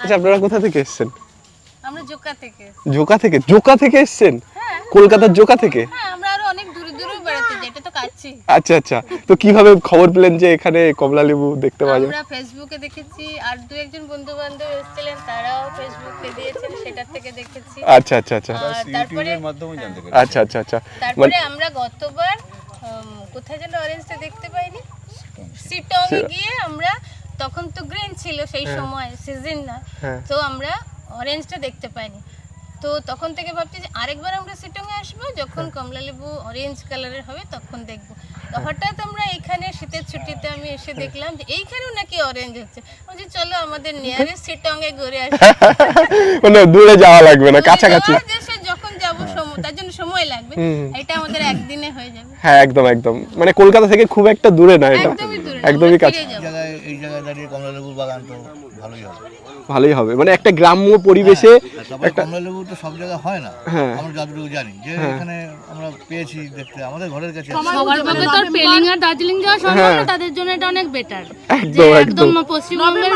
আচ্ছা আপনারা কোথা থেকে এসেছেন? আমরা জোকা থেকে জোকা থেকে? জোকা থেকে এসেছেন? হ্যাঁ। কলকাতার জোকা থেকে? হ্যাঁ আমরা আরও অনেক দূরে দূরে বেড়াতে যাই এটা তো কাছেই আচ্ছা আচ্ছা। তো কীভাবে খবর পেলেন যে এখানে কমলা লেবু দেখতে পাওয়া যায়? আমরা ফেসবুকে দেখেছি আর দু একজন বন্ধু বান্ধব এসেছিলেন তারাও ফেসবুকে দিয়েছেন সেটার থেকে দেখেছি। আচ্ছা আচ্ছা আচ্ছা। তারপরে মাধ্যমে জানতে পারি আচ্ছা আচ্ছা আচ্ছা। তারপরে আমরা গতবার কোথায় যেন অরেঞ্জটা দেখতে পাইনি? সিটং গিয়ে আমরা তখন তো গ্রিন ছিল সেই সময় সিজন না। হ্যাঁ। তো আমরা অরেঞ্জটা দেখতে পাইনি। তো তখন থেকে ভাবছি যে আরেকবার আমরা সিটং এ আসব যখন কমলা লেবু অরেঞ্জ কালারের হবে তখন দেখব। তো হঠাৎ আমরা এখানে শীতের ছুটিতে আমি এসে দেখলাম যে এইখানেও নাকি অরেঞ্জ হচ্ছে। বলছি চলো আমাদের নিয়ারেস্ট সিটং এ ঘুরে আসি। মানে দূরে যাওয়া লাগবে না কাছাকাছি। যখন যাব সময় তার জন্য সময় লাগবে। এটা আমাদের একদিনে হয়ে যাবে। হ্যাঁ একদম একদম। মানে কলকাতা থেকে খুব একটা দূরে না এটা। একদমই দূরে একদমই কাছে। জায়গায় দাঁড়িয়ে কমলা লেবুর বাগান তো ভালোই হবে। ভালোই হবে। মানে একটা গ্রাম্য পরিবেশে লেবু তো সব জায়গায় হয় না। হ্যাঁ। আমরা যতটুকু জানি। যে এখানে আমরা পেয়েছি দেখতে আমাদের ঘরের কাছে সবার পক্ষে তো পেলিং আর দার্জিলিং যাওয়া সম্ভব না তাদের জন্য এটা অনেক বেটার একদম একদম। একদম পশ্চিমবঙ্গের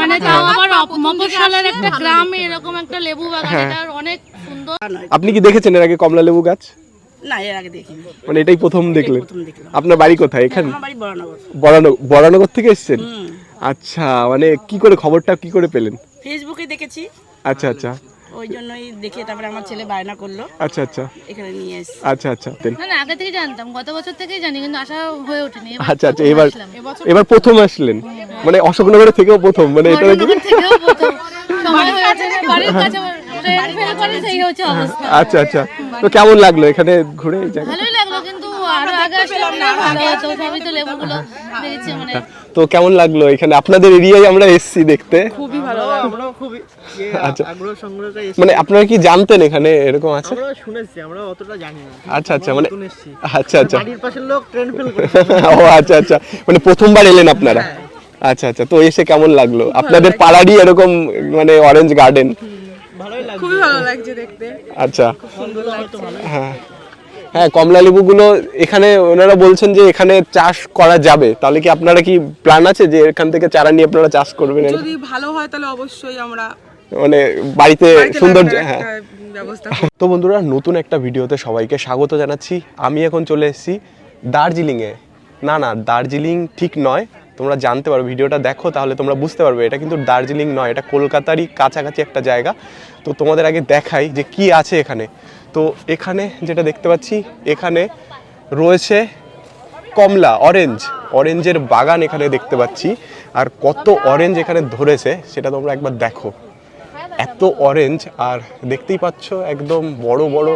মানে তাও আবার মফস্বলের একটা গ্রামে এরকম একটা লেবু বাগান এটা অনেক সুন্দর। আপনি কি দেখেছেন এর আগে কমলা লেবু গাছ? না এর আগে দেখিনি। মানে এটাই প্রথম দেখলেন? প্রথম দেখলাম। আপনার বাড়ি কোথায় এখানে? আমার বাড়ি বরানগর। বরানগর বরানগর থেকে এসেছেন? আচ্ছা মানে কি করে খবরটা কি করে পেলেন? ফেসবুকে দেখেছি। আচ্ছা আচ্ছা। ওই জন্যই দেখে তারপরে আমার ছেলে বায়না করল। আচ্ছা আচ্ছা। এখানে নিয়ে এসেছি। আচ্ছা আচ্ছা না না আগে থেকে জানতাম। গত বছর থেকেই জানি কিন্তু আশা হয়ে ওঠেনি। আচ্ছা আচ্ছা প্রথম এবার এবার প্রথম আসলেন? মানে অশোকনগরের থেকেও প্রথম? মানে এটা থেকেও প্রথম। সময় হয়েছে যে বাড়ির কাছে অবস্থা। আচ্ছা আচ্ছা। তো কেমন লাগল এখানে ঘুরে এই জায়গা ভালোই লাগল কিন্তু আরও আগে আসলাম না ভালো হতো সবই তো লেবুগুলো দেখেছি মানে। তো কেমন লাগল এখানে? আপনাদের এরিয়ায় আমরা এসছি দেখতে। খুবই ভালো আমরাও খুবই ইয়ে, আচ্ছা। আগ্রহ সংগ্রহটা মানে আপনারা কি জানতেন এখানে এরকম আছে? আমরা শুনেছি আমরা অতটা জানি না। আচ্ছা আচ্ছা মানে আচ্ছা আচ্ছা। বাড়ির পাশের লোক ট্রেন ফেল করে ও আচ্ছা আচ্ছা। মানে প্রথমবার এলেন আপনারা? আচ্ছা আচ্ছা। তো এসে কেমন লাগল? আপনাদের পাড়ারই এরকম মানে অরেঞ্জ গার্ডেন খুবই ভালো লাগছে দেখতে। আচ্ছা। ভালো হ্যাঁ। হ্যাঁ। কমলা লেবুগুলো এখানে ওনারা বলছেন যে এখানে চাষ করা যাবে। তাহলে কি আপনারা কি প্ল্যান আছে যে এখান থেকে চারা নিয়ে আপনারা চাষ করবেন? যদি ভালো হয় তাহলে অবশ্যই আমরা মানে বাড়িতে সুন্দর হ্যাঁ। তো বন্ধুরা নতুন একটা ভিডিওতে সবাইকে স্বাগত জানাচ্ছি। আমি এখন চলে এসেছি দার্জিলিংয়ে। না না দার্জিলিং ঠিক নয়। তোমরা জানতে পারো, ভিডিওটা দেখো তাহলে তোমরা বুঝতে পারবে। এটা কিন্তু দার্জিলিং নয়, এটা কলকাতারই কাছাকাছি একটা জায়গা। তো তোমাদের আগে দেখাই যে কি আছে এখানে। তো এখানে যেটা দেখতে পাচ্ছি, এখানে রয়েছে কমলা অরেঞ্জ অরেঞ্জের বাগান এখানে দেখতে পাচ্ছি। আর কত অরেঞ্জ এখানে ধরেছে, সেটা তোমরা একবার দেখো। এত অরেঞ্জ আর দেখতেই পাচ্ছ একদম বড় বড়।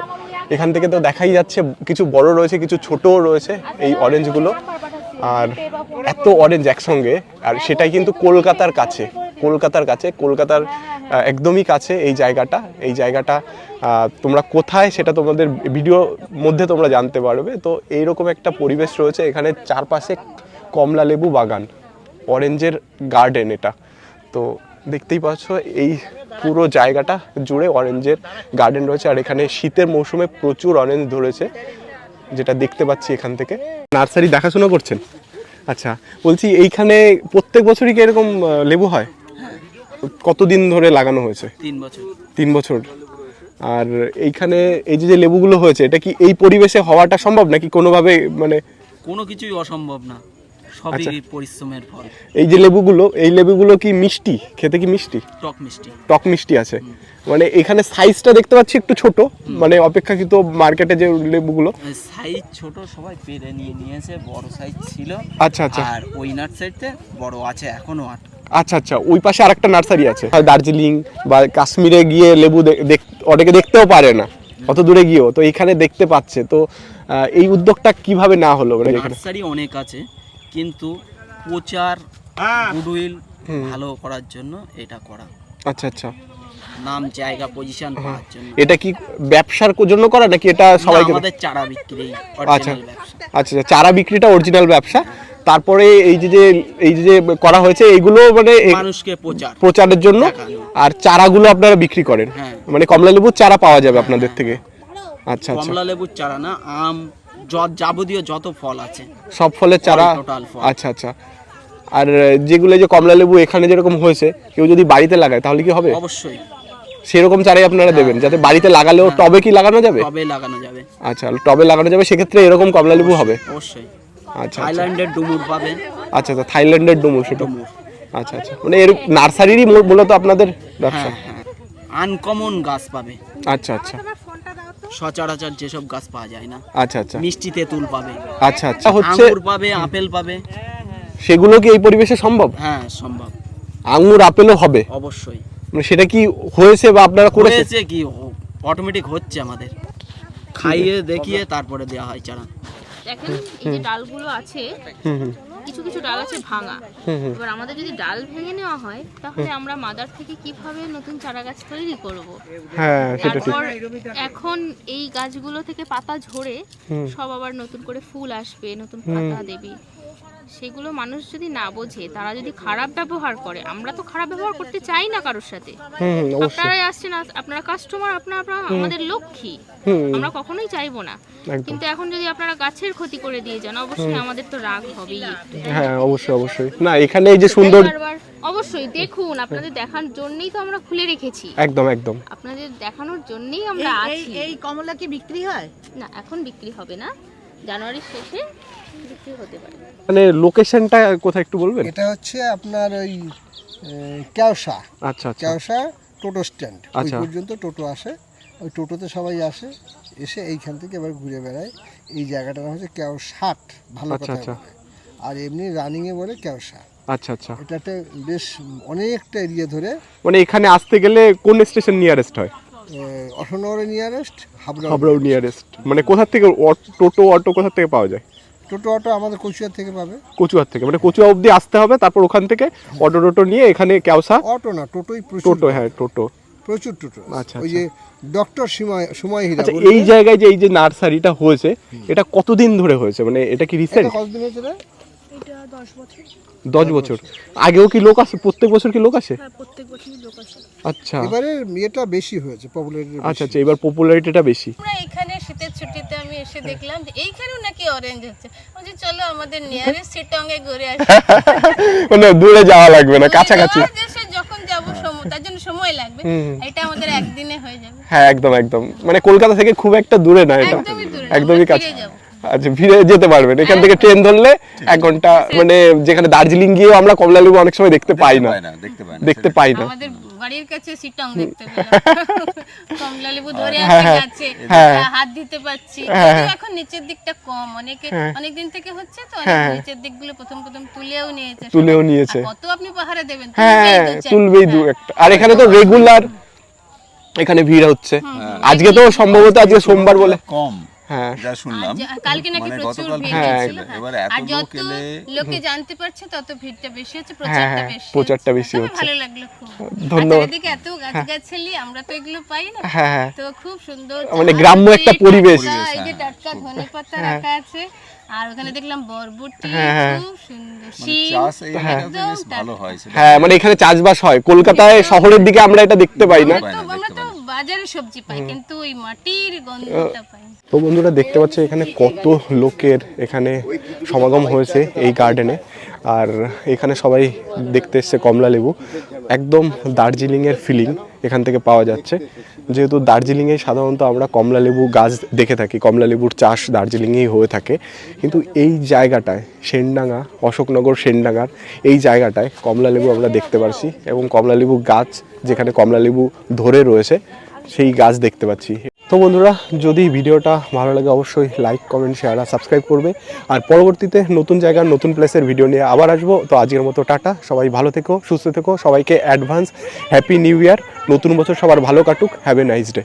এখান থেকে তো দেখাই যাচ্ছে, কিছু বড় রয়েছে, কিছু ছোটও রয়েছে এই অরেঞ্জগুলো আর এত অরেঞ্জ একসঙ্গে, আর সেটাই কিন্তু কলকাতার কাছে কলকাতার কাছে, কলকাতার একদমই কাছে এই জায়গাটা। এই জায়গাটা তোমরা কোথায় সেটা তোমাদের ভিডিও মধ্যে তোমরা জানতে পারবে। তো এইরকম একটা পরিবেশ রয়েছে, এখানে চারপাশে কমলা লেবু বাগান অরেঞ্জের গার্ডেন এটা। তো দেখতেই পাচ্ছ, এই পুরো জায়গাটা জুড়ে অরেঞ্জের গার্ডেন রয়েছে, আর এখানে শীতের মৌসুমে প্রচুর অরেঞ্জ ধরেছে। যেটা দেখতে পাচ্ছি এখান থেকে। নার্সারি দেখাশোনা করছেন? আচ্ছা বলছি এইখানে প্রত্যেক বছরই কি এরকম লেবু হয়? কতদিন ধরে লাগানো হয়েছে? তিন বছর। তিন বছর। আর এইখানে এই যে যে লেবুগুলো হয়েছে এটা কি এই পরিবেশে হওয়াটা সম্ভব নাকি কোনোভাবে মানে কোনো কিছুই অসম্ভব না। সবই পরিশ্রমের ফল। এই যে লেবুগুলো এই লেবুগুলো কি মিষ্টি? খেতে কি মিষ্টি? টক মিষ্টি। টক মিষ্টি আছে। মানে এখানে সাইজটা দেখতে পাচ্ছি একটু ছোট মানে অপেক্ষাকৃত মার্কেটে যে লেবুগুলো। সাইজ ছোট সবাই পেরে নিয়ে নিয়েছে বড় সাইজ ছিল। আচ্ছা আচ্ছা। আর ওই নার্সারিতে বড় আছে এখনও আট। আচ্ছা আচ্ছা। ওই পাশে আরেকটা নার্সারি আছে। দার্জিলিং বা কাশ্মীরে গিয়ে লেবু অনেকে দেখতেও পারে না। অত দূরে গিয়েও। তো এখানে দেখতে পাচ্ছে। তো এই উদ্যোগটা কীভাবে না হলো? মানে নার্সারি অনেক আছে। কিন্তু প্রচার গুডউইল ভালো করার জন্য এটা করা। আচ্ছা আচ্ছা। নাম জায়গা পজিশন পাওয়ার জন্য। এটা কি ব্যবসার জন্য করা নাকি এটা না, সবাইকে আমাদের চারা বিক্রি আচ্ছা। আচ্ছা আচ্ছা, চারা বিক্রিটা অরিজিনাল ব্যবসা। তারপরে এই যে যে এই যে যে করা হয়েছে এইগুলো মানে মানুষকে প্রচার। প্রচারের জন্য। আর চারাগুলো আপনারা বিক্রি করেন। হ্যাঁ। মানে কমলা লেবুর চারা পাওয়া যাবে আপনাদের থেকে। আচ্ছা আচ্ছা। কমলা লেবুর চারা না আম যত যাবতীয় যত ফল আছে। সব ফলের চারা? টোটাল ফল। আচ্ছা আচ্ছা। আর যেগুলো যে কমলা লেবু এখানে যেরকম হয়েছে কেউ যদি বাড়িতে লাগায় তাহলে কি হবে? অবশ্যই। সেরকম চারাই আপনারা দেবেন যাতে বাড়িতে লাগালেও টবে কি লাগানো যাবে? টবে লাগানো যাবে। আচ্ছা টবে লাগানো যাবে সেক্ষেত্রে এরকম কমলা লেবু হবে? অবশ্যই। আচ্ছা আচ্ছা। থাইল্যান্ডের ডুমুর পাবে। আচ্ছা আচ্ছা থাইল্যান্ডের ডুমুর সেটা। আচ্ছা আচ্ছা। মানে এর নার্সারিরই মূল- মূলত আপনাদের ব্যবসা? হ্যাঁ হ্যাঁ। আনকমন গাছ পাবে। আচ্ছা আচ্ছা। সচরাচর যেসব গাছ পাওয়া যায় না। আচ্ছা আচ্ছা। মিষ্টি তেঁতুল পাবে। আচ্ছা আচ্ছা। হচ্ছে আঙ্গুর পাবে আপেল পাবে। সেগুলো কি এই পরিবেশে সম্ভব? হ্যাঁ সম্ভব। আঙুর আপেলও হবে? অবশ্যই। মানে সেটা কি হয়েছে বা আপনারা করেছেন? হয়েছে কি? অটোমেটিক হচ্ছে আমাদের। খাইয়ে দেখিয়ে তারপরে দেওয়া হয় চারা। দেখেন এই যে ডালগুলো আছে কিছু কিছু ডাল আছে ভাঙা। এবার আমাদের যদি ডাল ভেঙে নেওয়া হয় তাহলে আমরা মাদার থেকে কীভাবে নতুন চারা গাছ তৈরি করব? হ্যাঁ সেটা ঠিক। তারপর এখন এই গাছগুলো থেকে পাতা ঝরে সব আবার নতুন করে ফুল আসবে নতুন পাতা দেবে। সেগুলো মানুষ যদি না বোঝে তারা যদি খারাপ ব্যবহার করে আমরা তো খারাপ ব্যবহার করতে চাই না কারোর সাথে। হুম হুম, অবশ্যই। আপনারাই আসছেন আস- আপনারা কাস্টমার আপনারা আমাদের লক্ষ্মী। আমরা কখনোই চাইব না। কিন্তু এখন যদি আপনারা গাছের ক্ষতি করে দিয়ে যান অবশ্যই আমাদের তো রাগ হবেই। হ্যাঁ অবশ্যই অবশ্যই। না এখানে এই যে সুন্দর অবশ্যই দেখুন আপনাদের দেখার জন্যই তো আমরা খুলে রেখেছি। একদম একদম। আপনাদের দেখানোর জন্যই আমরা আছি। এই কমলা কি বিক্রি হয়? না এখন বিক্রি হবে না। জানুয়ারির শেষে বিক্রি হতে পারে। মানে লোকেশনটা কোথায় একটু বলবেন? এটা হচ্ছে আপনার ওই ক্যাওসা আচ্ছা আচ্ছা। ক্যাওসা টোটো স্ট্যান্ড। ওই আচ্ছা। পর্যন্ত টোটো আসে। ওই টোটোতে সবাই আসে এসে এইখান থেকে এবার ঘুরে বেড়ায়। এই জায়গাটার নাম হচ্ছে ক্যাওসাট ভালো আচ্ছা, কথা আচ্ছা। আর এমনি রানিংয়ে বলে ক্যাওসা আচ্ছা আচ্ছা। এটা একটা বেশ অনেকটা এরিয়া ধরে। মানে এখানে আসতে গেলে কোন স্টেশন নিয়ারেস্ট হয়? অশোনগরের নিয়ারেস্ট হাবড়া হাবড়াও নিয়ারেস্ট মানে কোথা থেকে টোটো অটো কোথা থেকে পাওয়া যায়? টোটো অটো আমাদের কচুয়ার থেকে পাবে। কচুয়ার থেকে মানে কচুয়া অবধি আসতে হবে তারপর ওখান থেকে অটো টোটো নিয়ে এখানে কেওসা? অটো না টোটোই প্রচুর। টোটো হ্যাঁ টোটো। প্রচুর টোটো আচ্ছা, ওই যে ডক্টর সময় সময় হীরা আচ্ছা এই জায়গায় যে এই যে নার্সারিটা হয়েছে এটা কতদিন ধরে হয়েছে? মানে এটা কি রিসেন্ট এটা কতদিন হয়েছে রে? দশ বছর। আগেও কি লোক আসে? প্রত্যেক বছর কি লোক আসে? আচ্ছা। এবারে ইয়েটা বেশি হয়েছে পপুলারিটি আচ্ছা আচ্ছা এবার পপুলারিটিটা বেশি আমরা এখানে শীতের ছুটিতে আমি এসে দেখলাম যে এইখানেও নাকি অরেঞ্জ হচ্ছে। বলছি চলো আমাদের নিয়ারেস্ট সিটঙ্গে ঘুরে আসি। মানে দূরে যাওয়া লাগবে না কাছাকাছি। ওই যখন যাব সময় তার জন্য সময় লাগবে। এটা আমাদের একদিনে হয়ে যাবে। হ্যাঁ একদম একদম। মানে কলকাতা থেকে খুব একটা দূরে না এটা। একদমই কাছে আচ্ছা ফিরে যেতে পারবেন। এখান থেকে ট্রেন ধরলে এক ঘণ্টা মানে যেখানে দার্জিলিং গিয়েও আমরা কমলা লেবু অনেক সময় দেখতে পাই না। দেখতে পায় না দেখতে পাই না। আমাদের বাড়ির কাছে সিটং দেখতে পেলাম। কমলা লেবু ধরে হ্যাঁ, আছে হ্যাঁ, গাছে হ্যাঁ। হাত দিতে পারছি। হ্যাঁ, এখন নিচের দিকটা কম অনেকে অনেক দিন থেকে হচ্ছে তো হ্যাঁ। নিচের দিকগুলো প্রথম প্রথম তুলেও নিয়েছে। তুলেও নিয়েছে। কত আপনি পাহারা দেবেন? হ্যাঁ তুলবেই দু হ্যাঁ। একটা। আর এখানে তো রেগুলার এখানে ভিড় হচ্ছে। আজকে তো সম্ভবত আজকে সোমবার বলে। কম। হ্যাঁ যা শুনলাম। কালকে নাকি মানে প্রচুর ভিড় হ্যাঁ, হয়েছিল হ্যাঁ। এবার এত আর লোক এলে- লোকে জানতে পারছে তত ভিড়টা বেশি হচ্ছে হ্যাঁ, প্রচারটা হ্যাঁ, বেশি প্রচারটা বেশি হচ্ছে। ভালো লাগল খুব। ধন্যবাদ। চারিদিকে এত গাছ গাছালি আমরা তো এগুলো পাই না। হ্যাঁ হ্যাঁ। তো খুব সুন্দর মানে গ্রাম্য একটা পরিবেশ। এই যে টাটকা ধনে পাতা রাখা আছে আর ওখানে দেখলাম বরবটি হ্যাঁ, হ্যাঁ। খুব সুন্দর মানে হয়। হ্যাঁ মানে এখানে চাষবাস হয়। কলকাতায় শহরের দিকে আমরা এটা দেখতে পাই না। তো আমরা তো বাজারে সবজি পাই কিন্তু ওই মাটির গন্ধটা পাই না। তো বন্ধুরা দেখতে পাচ্ছ এখানে কত লোকের এখানে সমাগম হয়েছে এই গার্ডেনে আর এখানে সবাই দেখতে এসছে কমলা লেবু। একদম দার্জিলিংয়ের ফিলিং এখান থেকে পাওয়া যাচ্ছে। যেহেতু দার্জিলিংয়ে সাধারণত আমরা কমলা লেবু গাছ দেখে থাকি, কমলা লেবুর চাষ দার্জিলিংয়েই হয়ে থাকে। কিন্তু এই জায়গাটায়, সেনডাঙ্গা, অশোকনগর সেনডাঙ্গার এই জায়গাটায় কমলা লেবু আমরা দেখতে পারছি এবং কমলা লেবু গাছ, যেখানে কমলা লেবু ধরে রয়েছে, সেই গাছ দেখতে পাচ্ছি। তো বন্ধুরা, যদি ভিডিওটা ভালো লাগে অবশ্যই লাইক কমেন্ট শেয়ার আর সাবস্ক্রাইব করবে। আর পরবর্তীতে নতুন জায়গার নতুন প্লেসের ভিডিও নিয়ে আবার আসব। তো আজকের মতো টাটা, সবাই ভালো থেকো, সুস্থ থেকো, সবাইকে অ্যাডভান্স হ্যাপি নিউ ইয়ার নতুন বছর সবার ভালো কাটুক হ্যাভ এ নাইস ডে